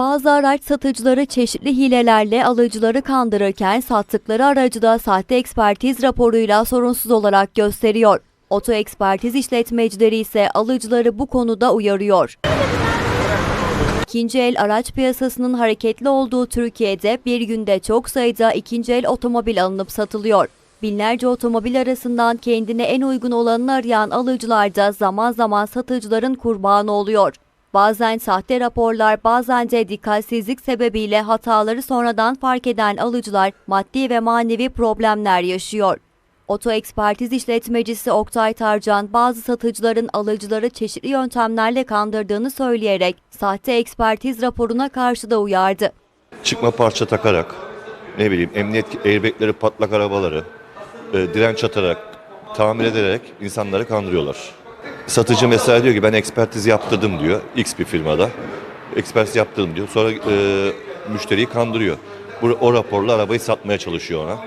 bazı araç satıcıları çeşitli hilelerle alıcıları kandırırken sattıkları aracı da sahte ekspertiz raporuyla sorunsuz olarak gösteriyor. Oto ekspertiz işletmecileri ise alıcıları bu konuda uyarıyor. İkinci el araç piyasasının hareketli olduğu Türkiye'de bir günde çok sayıda ikinci el otomobil alınıp satılıyor. Binlerce otomobil arasından kendine en uygun olanını arayan alıcılar da zaman zaman satıcıların kurbanı oluyor. Bazen sahte raporlar, bazen de dikkatsizlik sebebiyle hataları sonradan fark eden alıcılar maddi ve manevi problemler yaşıyor. Oto ekspertiz işletmecisi Oktay Tarcan bazı satıcıların alıcıları çeşitli yöntemlerle kandırdığını söyleyerek sahte ekspertiz raporuna karşı da uyardı. çıkma parça takarak, ne bileyim emniyet airbagleri patlak arabaları, e, direnç atarak, tamir ederek insanları kandırıyorlar. Satıcı mesela diyor ki ben ekspertiz yaptırdım diyor X bir firmada. Ekspertiz yaptırdım diyor. Sonra e, müşteriyi kandırıyor. Bu, o raporla arabayı satmaya çalışıyor ona.